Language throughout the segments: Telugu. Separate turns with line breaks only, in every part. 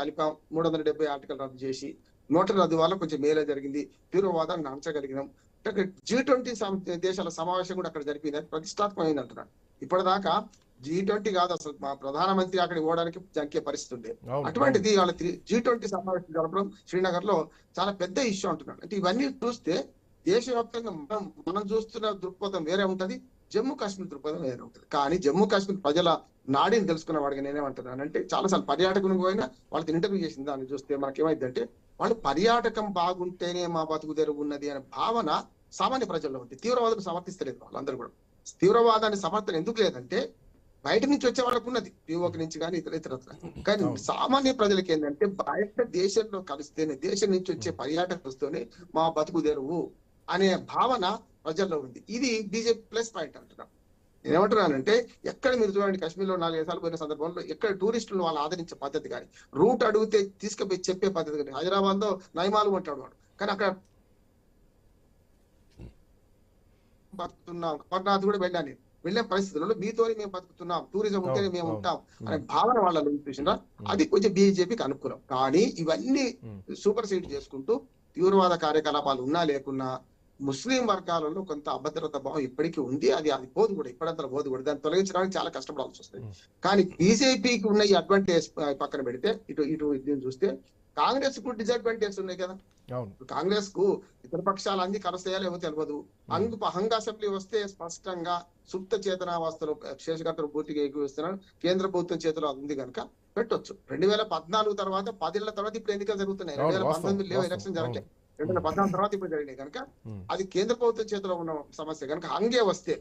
కలిపాం మూడు వందల డెబ్బై ఆర్టికల్ రద్దు చేసి నోట్ల రద్దు వల్ల కొంచెం మేలే జరిగింది. తీవ్రవాదాన్ని అణచగలిగినాం జీ ట్వంటీ దేశాల సమావేశం కూడా అక్కడ జరిపింది. ప్రతిష్టాత్మకమైంది అంటున్నాడు ఇప్పటిదాకా జీ ట్వంటీ కాదు అసలు మా ప్రధానమంత్రి అక్కడికి పోవడానికి జంకే పరిస్థితి ఉండే అటువంటిది వాళ్ళ జీ ట్వంటీ సమావేశం జరపడం శ్రీనగర్లో చాలా పెద్ద ఇష్యూ అంటున్నాడు అంటే ఇవన్నీ చూస్తే దేశవ్యాప్తంగా మనం మనం చూస్తున్న దృక్పథం వేరే ఉంటది. జమ్మూ కాశ్మీర్ దృక్పథం వేరే ఉంటది. కానీ జమ్మూ కాశ్మీర్ ప్రజల నాడిని తెలుసుకున్న వాడికి నేనేమంటున్నాను అంటే చాలాసార్లు పర్యాటకుని పోయినా వాళ్ళకి ఇంటర్వ్యూ చేసిన దాన్ని చూస్తే మనకేమైందంటే వాళ్ళు పర్యాటకం బాగుంటేనే మా బతుకు తెరువు ఉన్నది అనే భావన సామాన్య ప్రజల్లో ఉంది తీవ్రవాదం సమర్థిస్తలేదు వాళ్ళందరూ కూడా. తీవ్రవాదాన్ని సమర్థన ఎందుకు లేదంటే బయట నుంచి వచ్చే వాళ్ళకు ఉన్నది. యువక నుంచి కానీ ఇతర ఇతర కానీ. సామాన్య ప్రజలకి ఏంటంటే బయట దేశంలో కలిస్తేనే దేశం నుంచి వచ్చే పర్యాటకులతోనే మా బతుకు తెరువు. అనే భావన ప్రజల్లో ఉంది. ఇది బీజేపీ ప్లస్ పాయింట్ అంటున్నాం. నేనేమంటున్నానంటే ఎక్కడ మీరు చూడండి కాశ్మీర్లో నాలుగు సార్లు పోయిన సందర్భంలో ఎక్కడ టూరిస్టులను వాళ్ళు ఆదరించే పద్ధతి కానీ రూట్ అడిగితే తీసుకుపోయి చెప్పే పద్ధతి కానీ హైదరాబాద్లో నయమాలు అంటాడు వాడు. కానీ అక్కడ బతుకుతున్నాం. అమర్నాథ్ కూడా వెళ్ళాను వెళ్ళే పరిస్థితుల్లో మీతోనే మేము బతుకుతున్నాం. టూరిజం ఉంటేనే మేము ఉంటాం. అనే భావన వాళ్ళలో చూసినా అది కొంచెం బీజేపీకి అనుకూలం. కానీ ఇవన్నీ. సూపర్ సీడ్ చేసుకుంటూ తీవ్రవాద కార్యకలాపాలు ఉన్నా లేకున్నా ముస్లిం వర్గాలలో కొంత అభద్రత భావం ఇప్పటికీ ఉంది. అది అది పోదు కూడా ఇప్పుడంతా పోదు కూడా. దాన్ని తొలగించడానికి చాలా కష్టపడాల్సి వస్తుంది. కానీ బీజేపీకి ఉన్న ఈ అడ్వాంటేజ్ పక్కన పెడితే ఇటు ఇటు దీన్ని చూస్తే కాంగ్రెస్కు డిసడ్వాంటేజ్ ఉన్నాయి కదా. కాంగ్రెస్కు ఇతర పక్షాలు అన్ని కలుస్తాయో ఏమో తెలియదు అంగు హంగ అసెంబ్లీ వస్తే స్పష్టంగా సుప్త చేతనావస్థలో శేషకర్తలు పూర్తిగా ఎగువిస్తున్నారు కేంద్ర ప్రభుత్వం చేతిలో ఉంది కనుక పెట్టొచ్చు. రెండు వేల పద్నాలుగు తర్వాత పదేళ్ళ తర్వాత ఇప్పుడు ఎన్నికలు జరుగుతున్నాయి. రెండు వేల పంతొమ్మిది లేవు ఎలక్షన్ జరగలేదు రెండు వేల పద్నాలుగు తర్వాత ఇప్పుడు జరిగినాయి కనుక. అది కేంద్ర ప్రభుత్వం చేతిలో ఉన్న సమస్య. కనుక హంగే వస్తే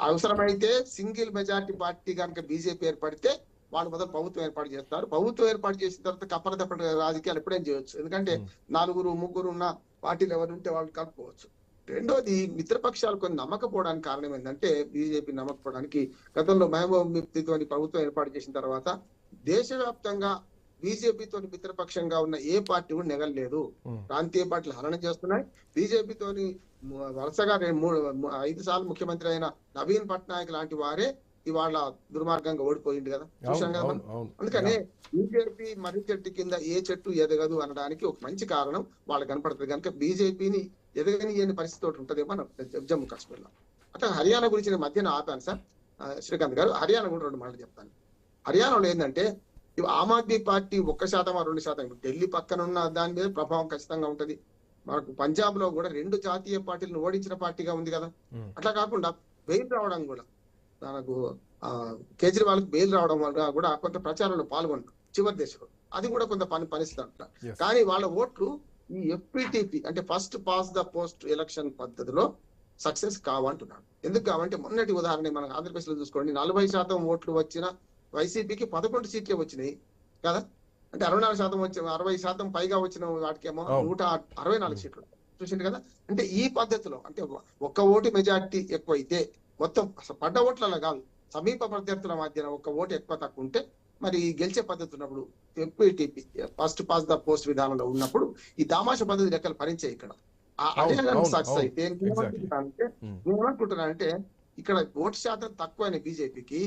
అవసరమైతే సింగిల్ మెజారిటీ పార్టీ కనుక బీజేపీ ఏర్పడితే వాళ్ళు మొదలు ప్రభుత్వం ఏర్పాటు చేస్తారు. ప్రభుత్వం ఏర్పాటు చేసిన తర్వాత కప్పల తప్పటి రాజకీయాలు ఎప్పుడైనా చేయొచ్చు. ఎందుకంటే. నలుగురు ముగ్గురు ఉన్న పార్టీలు ఎవరు ఉంటే వాళ్ళు కలుపుకోవచ్చు. రెండోది మిత్రపక్షాలు కొన్ని నమ్మకపోవడానికి కారణం ఏంటంటే బీజేపీ నమ్మకపోవడానికి గతంలో మహబూబ్ ముఫ్తీతో ప్రభుత్వం ఏర్పాటు చేసిన తర్వాత దేశవ్యాప్తంగా బీజేపీతో మిత్రపక్షంగా ఉన్న ఏ పార్టీ కూడా నెగలేదు. ప్రాంతీయ పార్టీలు హరణ చేస్తున్నాయి. బీజేపీతోని వరుసగా ఐదు సార్లు ముఖ్యమంత్రి అయిన నవీన్ పట్నాయక్ లాంటి వారే ఇవాళ దుర్మార్గంగా ఓడిపోయింది కదా. చూసాం కదా అందుకనే బీజేపీ మర్రి చెట్టు కింద ఏ చెట్టు ఎదగదు అనడానికి ఒక మంచి కారణం వాళ్ళకి కనపడుతుంది. కనుక బీజేపీని ఎదగని పరిస్థితి ఒకటి ఉంటదేమో మన జమ్మూ కాశ్మీర్లో అట్లా హర్యానా గురించి మధ్యన ఆపాను సార్. శ్రీకాంత్ గారు హర్యానా కూడా రెండు మాటలు చెప్తాను. హర్యానాలో ఏంటంటే ఆమ్ ఆద్మీ పార్టీ ఒక్క శాతం రెండు శాతం? ఇప్పుడు ఢిల్లీ పక్కన ఉన్న దాని మీద ప్రభావం ఖచ్చితంగా ఉంటది. మనకు పంజాబ్లో కూడా రెండు జాతీయ పార్టీలను ఓడించిన పార్టీగా ఉంది కదా. అట్లా కాకుండా బెయిల్ రావడం కూడా మనకు ఆ, కేజ్రీవాల్కు బెయిల్ రావడం వల్ల కూడా కొంత ప్రచారంలో పాల్గొన్నారు చివరి దశలో. అది కూడా కొంత పని పనిస్తుంది. కానీ వాళ్ళ ఓట్లు ఈ ఎఫ్పిటిపి అంటే first past the post election పద్ధతిలో సక్సెస్ కావంటున్నాడు. ఎందుకు కావంటే మొన్నటి ఉదాహరణ మన ఆంధ్రప్రదేశ్లో చూసుకోండి. నలభై శాతం ఓట్లు వచ్చిన వైసీపీకి పదకొండు సీట్లే వచ్చినాయి కదా అంటే అరవై నాలుగు శాతం వచ్చి అరవై శాతం పైగా వచ్చిన వాటికేమో. నూట అరవై నాలుగు సీట్లు చూసింది కదా అంటే ఈ పద్ధతిలో అంటే ఒక్క ఓటు మెజార్టీ ఎక్కువైతే మొత్తం అసలు పడ్డ ఓట్లలో కాదు సమీప ప్రత్యర్థుల మధ్యన ఒక ఓటు ఎక్కువ తక్కువ ఉంటే మరి గెలిచే పద్ధతి ఉన్నప్పుడు FPTP first past the post విధానంలో ఉన్నప్పుడు ఈ దామాష పద్ధతి లెక్కలు భరించాయి ఇక్కడ అదే సక్సెస్. అయితే. నేను ఏమనుకుంటున్నానంటే ఇక్కడ ఓటు శాతం తక్కువైన బీజేపీకి.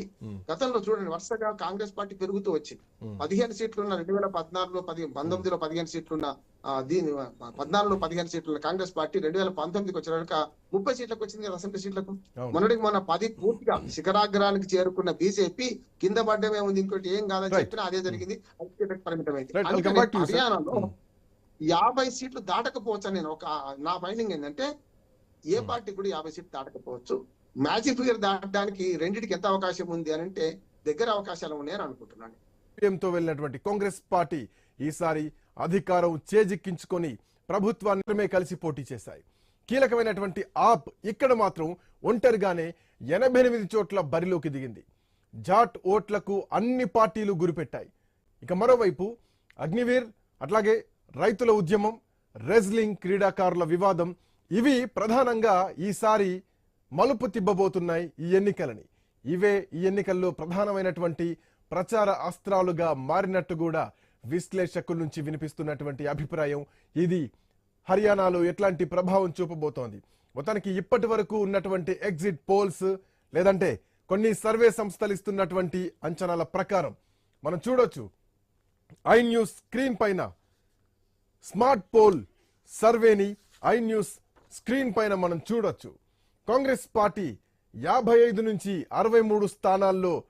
గతంలో చూడండి వరుసగా కాంగ్రెస్ పార్టీ పెరుగుతూ వచ్చింది. పదిహేను సీట్లున్న రెండు వేల పద్నాలుగులో పది పంతొమ్మిదిలో పదిహేను సీట్లున్న దీని పద్నాలుగులో పదిహేను సీట్లున్న కాంగ్రెస్ పార్టీ రెండు వేల పంతొమ్మిదికి వచ్చినాక ముప్పై సీట్లకు వచ్చింది కదా అసెంబ్లీ సీట్లకు మొన్నటికి మొన్న పది పూర్తిగా శిఖరాగ్రానికి చేరుకున్న బీజేపీ కింద పడ్డమే ఉంది ఇంకోటి ఏం కాదని. చెప్పినా అదే జరిగింది పరిమితమైంది. హర్యానాలో
ఉమ్.
యాభై సీట్లు దాటకపోవచ్చు నేను ఒక నా ఫైండింగ్ ఏంటంటే ఏ
Hmm.
పార్టీ కూడా యాభై సీట్లు దాటకపోవచ్చు మ్యాజిక్ ఫిగర్ దాటడానికి రెండింటికి ఎంత అవకాశం ఉంది అని అంటే దగ్గర అవకాశాలు ఉన్నాయని అనుకుంటున్నాను.
తో వెళ్ళినటువంటి కాంగ్రెస్ పార్టీ ఈసారి అధికారం చేజిక్కించుకొని ప్రభుత్వాన్ని కలిసి పోటీ చేశాయి. కీలకమైనటువంటి ఆప్ ఇక్కడ మాత్రం ఒంటరిగానే ఎనభై ఎనిమిది చోట్ల బరిలోకి దిగింది. జాట్ ఓట్లకు అన్ని పార్టీలు గురిపెట్టాయి. ఇక మరోవైపు అగ్నివీర్ అట్లాగే రైతుల ఉద్యమం రెజ్లింగ్ క్రీడాకారుల వివాదం ఇవి ప్రధానంగా ఈసారి మలుపు తిబ్బబోతున్నాయి ఈ ఎన్నికలని. ఇవే ఈ ఎన్నికల్లో ప్రధానమైనటువంటి ప్రచార అస్త్రాలుగా మారినట్టు కూడా విశ్లేషకుల నుంచి వినిపిస్తున్నటువంటి అభిప్రాయం ఇది. హర్యానాలో ఎట్లాంటి ప్రభావం చూపబోతోంది? మొత్తానికి ఇప్పటి వరకు ఉన్నటువంటి ఎగ్జిట్ పోల్స్ లేదంటే కొన్ని సర్వే సంస్థలు ఇస్తున్నటువంటి అంచనాల ప్రకారం మనం చూడొచ్చు. ఐ న్యూస్ స్క్రీన్ పైన స్మార్ట్ పోల్ సర్వేని ఐ న్యూస్ స్క్రీన్ పైన మనం చూడొచ్చు. కాంగ్రెస్ పార్టీ యాభై ఐదు నుంచి అరవై మూడు స్థానాల్లో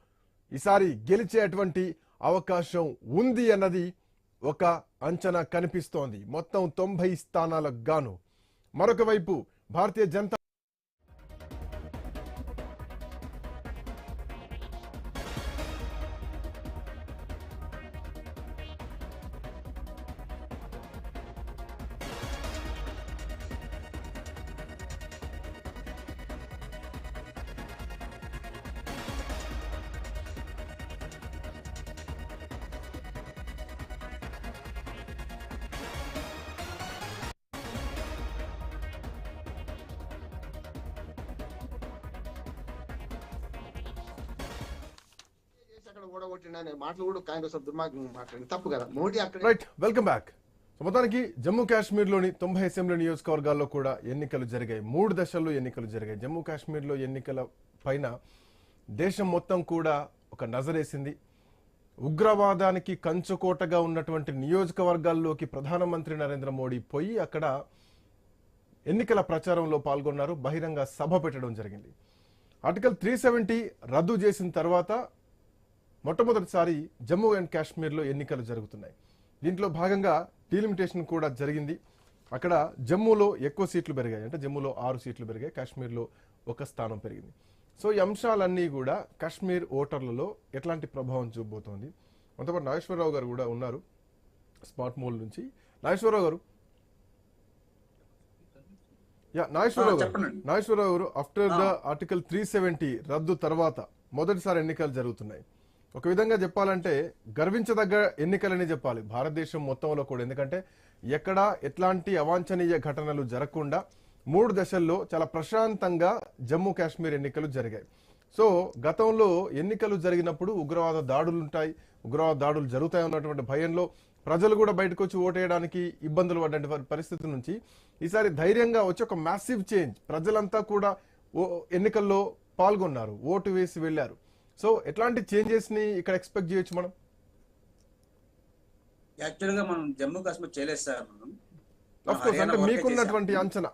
ఈసారి గెలిచేటువంటి అవకాశం ఉంది అన్నది ఒక అంచనా కనిపిస్తోంది. మొత్తం తొంభై స్థానాలకు గాను. మరొక వైపు భారతీయ జనతా
అనే మాటలు కూడా కాంగ్రెస్ దుర్మార్గం మాట్లాడింది. తప్పు కదా. మోడీ అక్కడ
రైట్ వెల్కమ్ బ్యాక్ మొత్తానికి జమ్మూ కాశ్మీర్లోని తొంభై అసెంబ్లీ నియోజకవర్గాల్లో కూడా ఎన్నికలు జరిగాయి. మూడు దశల్లో ఎన్నికలు జరిగాయి. జమ్మూ కాశ్మీర్లో ఎన్నికల పైన దేశం మొత్తం కూడా ఒక నజరేసింది. ఉగ్రవాదానికి కంచుకోటగా ఉన్నటువంటి నియోజకవర్గాల్లోకి ప్రధానమంత్రి నరేంద్ర మోడీ పోయి అక్కడ ఎన్నికల ప్రచారంలో పాల్గొన్నారు. బహిరంగ సభ పెట్టడం జరిగింది. ఆర్టికల్ త్రీ సెవెంటీ రద్దు చేసిన తర్వాత మొట్టమొదటిసారి జమ్మూ అండ్ కాశ్మీర్లో ఎన్నికలు జరుగుతున్నాయి. దీంట్లో భాగంగా డీలిమిటేషన్ కూడా జరిగింది. అక్కడ జమ్మూలో ఎక్కువ సీట్లు పెరిగాయి. అంటే జమ్మూలో ఆరు సీట్లు పెరిగాయి. కాశ్మీర్లో ఒక స్థానం పెరిగింది. సో ఈ అంశాలన్నీ కూడా కాశ్మీర్ ఓటర్లలో ఎట్లాంటి ప్రభావం చూపబోతోంది? మనతో నాగేశ్వరరావు గారు కూడా ఉన్నారు స్మార్ట్ మోల్ నుంచి. నాగేశ్వరరావు గారు? యా నాగేశ్వరరావు గారు. నాగేశ్వరరావు గారు after the article three seventy రద్దు తర్వాత మొదటిసారి ఎన్నికలు జరుగుతున్నాయి. ఒక విధంగా చెప్పాలంటే గర్వించదగ్గ ఎన్నికలని చెప్పాలి. భారతదేశం మొత్తంలో కూడా. ఎందుకంటే ఎక్కడ ఎట్లాంటి అవాంఛనీయ ఘటనలు జరగకుండా మూడు దశల్లో చాలా ప్రశాంతంగా జమ్మూ కాశ్మీర్ ఎన్నికలు జరిగాయి. సో గతంలో ఎన్నికలు జరిగినప్పుడు ఉగ్రవాద దాడులు ఉంటాయి. ఉగ్రవాద దాడులు జరుగుతాయి అన్నటువంటి భయంలో ప్రజలు కూడా బయటకు వచ్చి ఓటేయడానికి ఇబ్బందులు పడ్డటువంటి పరిస్థితి నుంచి ఈసారి ధైర్యంగా వచ్చి ఒక మ్యాసివ్ చేంజ్ ప్రజలంతా కూడా ఓ- ఎన్నికల్లో పాల్గొన్నారు. ఓటు వేసి వెళ్ళారు. సో ఎట్లాంటి చేంజెస్ని ఇక్కడ ఎక్స్పెక్ట్ చేయొచ్చు మనం?
యాక్చువల్గా మనం జమ్మూ కాశ్మీర్ చేయలేదు సార్ మనం.
అంటే మీకున్నటువంటి. అంచనా.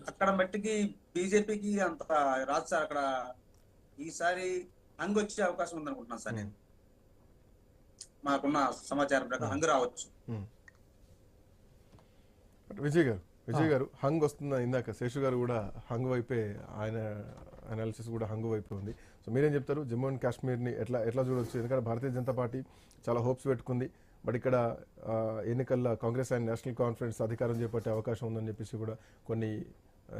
అక్కడ మట్టికి బీజేపీకి అంత రాదు సార్. అక్కడ ఈసారి హంగ్ వచ్చే అవకాశం ఉందనుకుంటున్నాను సార్ నేను. మాకున్న సమాచారం ప్రకారం హంగ్ రావచ్చు.
విజయ్ గారు విజయ్ గారు హంగ్ వస్తుందా ఇందాక శేషు గారు కూడా హంగ్ వైపే ఆయన అనాలిసిస్ కూడా హంగ్ అయిపోయింది ఉంది. సో మీరేం చెప్తారు? జమ్మూ అండ్ కాశ్మీర్ని ఎట్లా ఎట్లా చూడొచ్చు? ఎందుకంటే భారతీయ జనతా పార్టీ చాలా హోప్స్ పెట్టుకుంది. బట్ ఇక్కడ ఎన్నికల్లో కాంగ్రెస్ అండ్ నేషనల్ కాన్ఫరెన్స్ అధికారం చేపట్టే అవకాశం ఉందని చెప్పేసి కూడా కొన్ని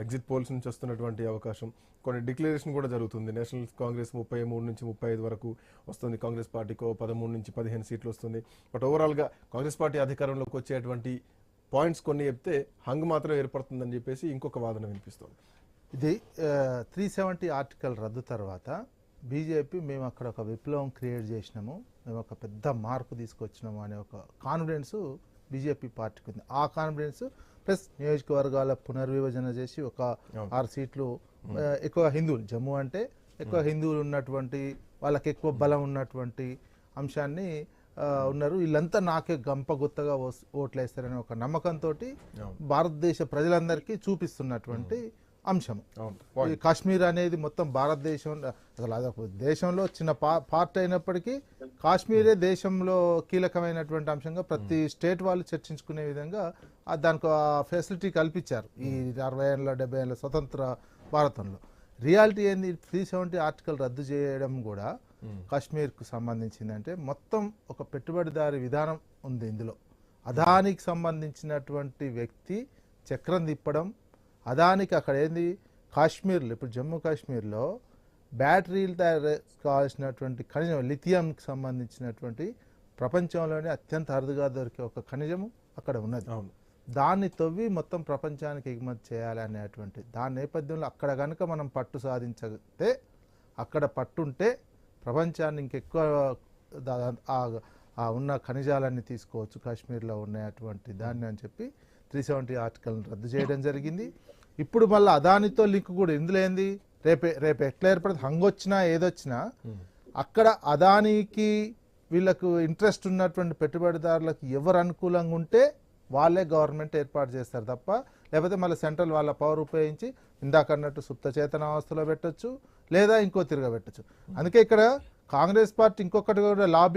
ఎగ్జిట్ పోల్స్ నుంచి వస్తున్నటువంటి అవకాశం కొన్ని డిక్లరేషన్ కూడా జరుగుతుంది. నేషనల్ కాంగ్రెస్ ముప్పై మూడు నుంచి ముప్పై ఐదు వరకు వస్తుంది. కాంగ్రెస్ పార్టీకో పదమూడు నుంచి పదిహేను సీట్లు వస్తుంది. బట్ ఓవరాల్గా కాంగ్రెస్ పార్టీ అధికారంలోకి వచ్చేటువంటి పాయింట్స్ కొన్ని చెప్తే హంగ్ మాత్రం ఏర్పడుతుందని చెప్పేసి ఇంకొక వాదన వినిపిస్తుంది.
ఇది త్రీ సెవెంటీ ఆర్టికల్ రద్దు తర్వాత బీజేపీ మేము అక్కడ ఒక విప్లవం క్రియేట్ చేసినాము. మేము ఒక పెద్ద మార్పు తీసుకొచ్చినాము అనే ఒక కాన్ఫిడెన్స్ బీజేపీ పార్టీకి ఉంది. ఆ కాన్ఫిడెన్స్ ప్లస్ నియోజకవర్గాల పునర్విభజన చేసి ఒక. ఆరు సీట్లు ఎక్కువ హిందువులు జమ్మూ అంటే ఎక్కువ హిందువులు ఉన్నటువంటి వాళ్ళకి ఎక్కువ బలం ఉన్నటువంటి అంశాన్ని ఉన్నారు. వీళ్ళంతా నాకే గంప గుత్తగా ఓస్- ఓట్లు వేస్తారనే ఒక నమ్మకంతో. భారతదేశ ప్రజలందరికీ చూపిస్తున్నటువంటి అంశం
అవును.
ఈ
పాయింట్
కాశ్మీర్ అనేది మొత్తం భారతదేశం అసలు అదొక దేశంలో చిన్న పా పార్ట్ అయినప్పటికీ కాశ్మీరే దేశంలో కీలకమైనటువంటి అంశంగా ప్రతి స్టేట్ వాళ్ళు చర్చించుకునే విధంగా దానికి ఫెసిలిటీ కల్పించారు ఈ అరవై ఏళ్ళ డెబ్బై ఏళ్ళ స్వతంత్ర భారతంలో. రియాలిటీ ఏంది? త్రీ సెవెంటీ ఆర్టికల్ రద్దు చేయడం కూడా కాశ్మీర్కు సంబంధించింది అంటే మొత్తం ఒక పెట్టుబడిదారి విధానం ఉంది ఇందులో. అదానికి సంబంధించినటువంటి వ్యక్తి చక్రం తిప్పడం అదానికి అక్కడ ఏంది? కాశ్మీర్లో. ఇప్పుడు జమ్మూ కాశ్మీర్లో బ్యాటరీలు తయారు కావాల్సినటువంటి ఖనిజం లిథియంకి సంబంధించినటువంటి ప్రపంచంలోనే అత్యంత అరుదుగా దొరికే ఒక ఖనిజము అక్కడ ఉన్నది.
అవును.
దాన్ని తవ్వి మొత్తం ప్రపంచానికి ఎగుమతి చేయాలి అనేటువంటి దాని నేపథ్యంలో అక్కడ కనుక మనం పట్టు సాధించతే అక్కడ పట్టుంటే ప్రపంచాన్ని ఇంకెక్కువ ఉన్న ఖనిజాలన్నీ తీసుకోవచ్చు కాశ్మీర్లో ఉన్నటువంటి దాన్ని అని చెప్పి త్రీ సెవెంటీ ఆర్టికల్ని రద్దు చేయడం జరిగింది. ఇప్పుడు మళ్ళీ అదానితో లింక్ కూడా ఇందులో ఏంది? రేపు రేపు ఎట్లా ఏర్పడుతుంది? హంగొచ్చినా ఏదొచ్చినా అక్కడ అదానికి వీళ్ళకు ఇంట్రెస్ట్ ఉన్నటువంటి పెట్టుబడిదారులకు ఎవరు అనుకూలంగా ఉంటే వాళ్ళే గవర్నమెంట్ ఏర్పాటు చేస్తారు తప్ప లేకపోతే మళ్ళీ సెంట్రల్ వాళ్ళ పవర్ ఉపయోగించి ఇందాక అన్నట్టు సుప్త చేతన అవస్థలో పెట్టొచ్చు లేదా ఇంకో తిరగబెట్టచ్చు. అందుకే ఇక్కడ కాంగ్రెస్ పార్టీ ఇంకొకటి కూడా లాబీ